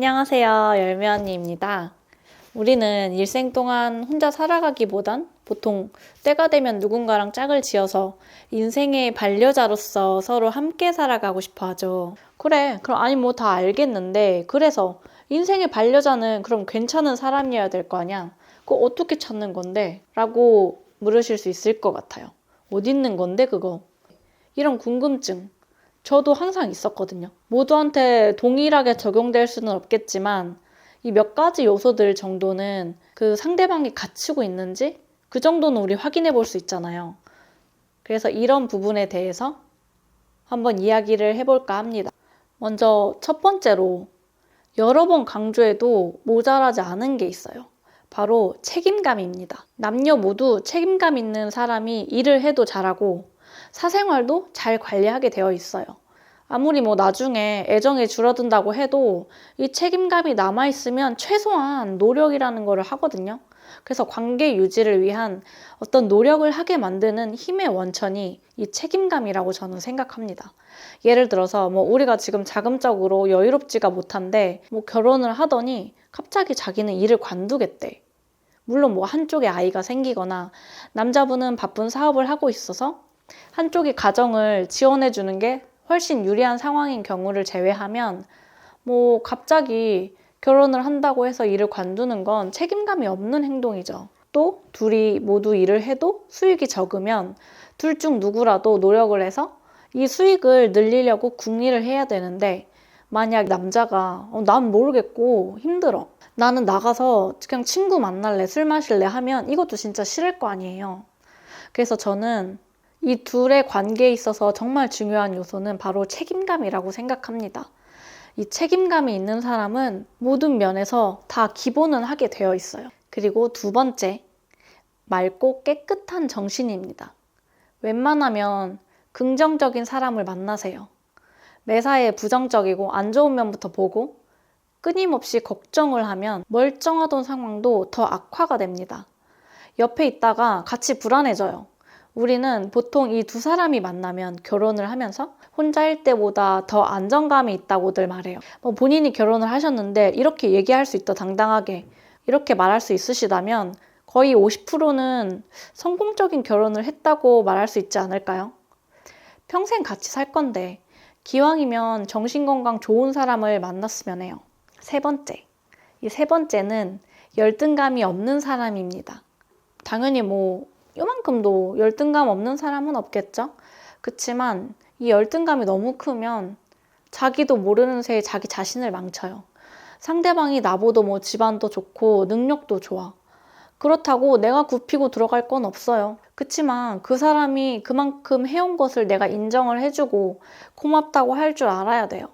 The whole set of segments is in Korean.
안녕하세요. 열매 언니입니다. 우리는 일생 동안 혼자 살아가기보단 보통 때가 되면 누군가랑 짝을 지어서 인생의 반려자로서 서로 함께 살아가고 싶어 하죠. 그래, 그럼 아니 뭐 다 알겠는데 그래서 인생의 반려자는 그럼 괜찮은 사람이어야 될 거 아니야? 그거 어떻게 찾는 건데? 라고 물으실 수 있을 것 같아요. 어디 있는 건데 그거? 이런 궁금증 저도 항상 있었거든요. 모두한테 동일하게 적용될 수는 없겠지만 이 몇 가지 요소들 정도는 그 상대방이 갖추고 있는지 그 정도는 우리 확인해 볼 수 있잖아요. 그래서 이런 부분에 대해서 한번 이야기를 해볼까 합니다. 먼저 첫 번째로 여러 번 강조해도 모자라지 않은 게 있어요. 바로 책임감입니다. 남녀 모두 책임감 있는 사람이 일을 해도 잘하고 사생활도 잘 관리하게 되어 있어요. 아무리 뭐 나중에 애정이 줄어든다고 해도 이 책임감이 남아있으면 최소한 노력이라는 거를 하거든요. 그래서 관계 유지를 위한 어떤 노력을 하게 만드는 힘의 원천이 이 책임감이라고 저는 생각합니다. 예를 들어서 뭐 우리가 지금 자금적으로 여유롭지가 못한데 뭐 결혼을 하더니 갑자기 자기는 일을 관두겠대. 물론 뭐 한쪽에 아이가 생기거나 남자분은 바쁜 사업을 하고 있어서 한쪽이 가정을 지원해 주는 게 훨씬 유리한 상황인 경우를 제외하면 뭐 갑자기 결혼을 한다고 해서 일을 관두는 건 책임감이 없는 행동이죠. 또 둘이 모두 일을 해도 수익이 적으면 둘 중 누구라도 노력을 해서 이 수익을 늘리려고 궁리를 해야 되는데 만약 남자가 어, 난 모르겠고 힘들어. 나는 나가서 그냥 친구 만날래, 술 마실래 하면 이것도 진짜 싫을 거 아니에요. 그래서 저는 이 둘의 관계에 있어서 정말 중요한 요소는 바로 책임감이라고 생각합니다. 이 책임감이 있는 사람은 모든 면에서 다 기본은 하게 되어 있어요. 그리고 두 번째, 맑고 깨끗한 정신입니다. 웬만하면 긍정적인 사람을 만나세요. 매사에 부정적이고 안 좋은 면부터 보고 끊임없이 걱정을 하면 멀쩡하던 상황도 더 악화가 됩니다. 옆에 있다가 같이 불안해져요. 우리는 보통 이 두 사람이 만나면 결혼을 하면서 혼자일 때보다 더 안정감이 있다고들 말해요. 뭐 본인이 결혼을 하셨는데 이렇게 얘기할 수 있다 당당하게 이렇게 말할 수 있으시다면 거의 50%는 성공적인 결혼을 했다고 말할 수 있지 않을까요? 평생 같이 살 건데 기왕이면 정신건강 좋은 사람을 만났으면 해요. 세 번째. 이 세 번째는 열등감이 없는 사람입니다. 당연히 뭐 요만큼도 열등감 없는 사람은 없겠죠? 그치만 이 열등감이 너무 크면 자기도 모르는 새에 자기 자신을 망쳐요. 상대방이 나보다 뭐 집안도 좋고 능력도 좋아. 그렇다고 내가 굽히고 들어갈 건 없어요. 그치만 그 사람이 그만큼 해온 것을 내가 인정을 해주고 고맙다고 할 줄 알아야 돼요.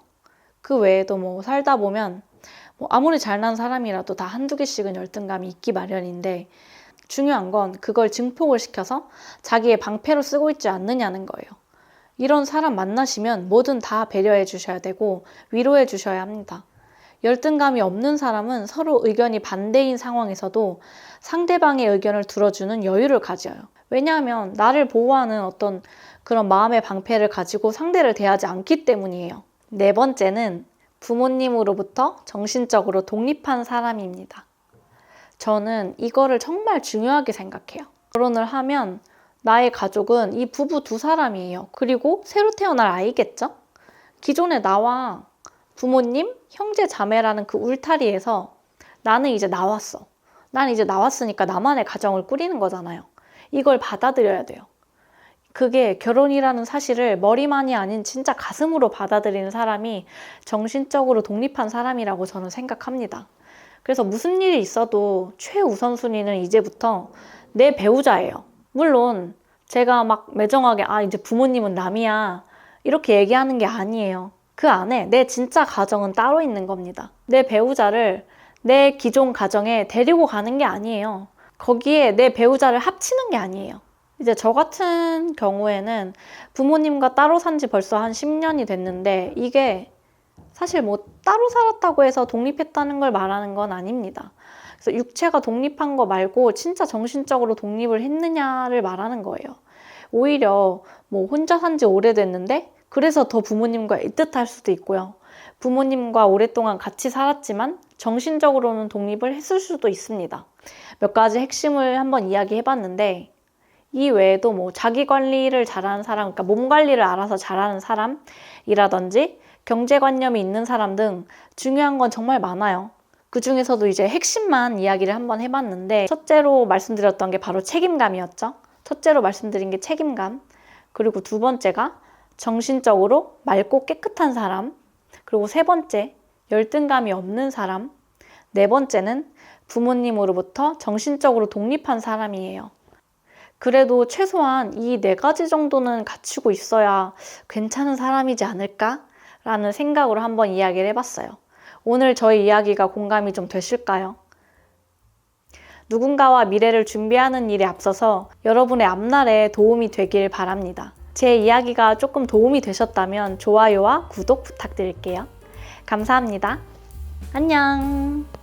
그 외에도 뭐 살다 보면 뭐 아무리 잘난 사람이라도 다 한두 개씩은 열등감이 있기 마련인데 중요한 건 그걸 증폭을 시켜서 자기의 방패로 쓰고 있지 않느냐는 거예요. 이런 사람 만나시면 뭐든 다 배려해 주셔야 되고 위로해 주셔야 합니다. 열등감이 없는 사람은 서로 의견이 반대인 상황에서도 상대방의 의견을 들어주는 여유를 가져요. 왜냐하면 나를 보호하는 어떤 그런 마음의 방패를 가지고 상대를 대하지 않기 때문이에요. 네 번째는 부모님으로부터 정신적으로 독립한 사람입니다. 저는 이거를 정말 중요하게 생각해요. 결혼을 하면 나의 가족은 이 부부 두 사람이에요. 그리고 새로 태어날 아이겠죠? 기존에 나와 부모님, 형제, 자매라는 그 울타리에서 나는 이제 나왔어. 난 이제 나왔으니까 나만의 가정을 꾸리는 거잖아요. 이걸 받아들여야 돼요. 그게 결혼이라는 사실을 머리만이 아닌 진짜 가슴으로 받아들이는 사람이 정신적으로 독립한 사람이라고 저는 생각합니다. 그래서 무슨 일이 있어도 최우선순위는 이제부터 내 배우자예요. 물론 제가 막 매정하게 아 이제 부모님은 남이야 이렇게 얘기하는 게 아니에요. 그 안에 내 진짜 가정은 따로 있는 겁니다. 내 배우자를 내 기존 가정에 데리고 가는 게 아니에요. 거기에 내 배우자를 합치는 게 아니에요. 이제 저 같은 경우에는 부모님과 따로 산 지 벌써 한 10년이 됐는데 이게 사실 뭐 따로 살았다고 해서 독립했다는 걸 말하는 건 아닙니다. 그래서 육체가 독립한 거 말고 진짜 정신적으로 독립을 했느냐를 말하는 거예요. 오히려 뭐 혼자 산 지 오래됐는데 그래서 더 부모님과 애틋할 수도 있고요. 부모님과 오랫동안 같이 살았지만 정신적으로는 독립을 했을 수도 있습니다. 몇 가지 핵심을 한번 이야기해 봤는데 이 외에도 뭐 자기 관리를 잘하는 사람, 그러니까 몸 관리를 알아서 잘하는 사람이라든지 경제관념이 있는 사람 등 중요한 건 정말 많아요. 그 중에서도 이제 핵심만 이야기를 한번 해봤는데 첫째로 말씀드렸던 게 바로 책임감이었죠. 첫째로 말씀드린 게 책임감. 그리고 두 번째가 정신적으로 맑고 깨끗한 사람. 그리고 세 번째, 열등감이 없는 사람. 네 번째는 부모님으로부터 정신적으로 독립한 사람이에요. 그래도 최소한 이 네 가지 정도는 갖추고 있어야 괜찮은 사람이지 않을까? 라는 생각으로 한번 이야기를 해봤어요. 오늘 저의 이야기가 공감이 좀 되실까요? 누군가와 미래를 준비하는 일에 앞서서 여러분의 앞날에 도움이 되길 바랍니다. 제 이야기가 조금 도움이 되셨다면 좋아요와 구독 부탁드릴게요. 감사합니다. 안녕.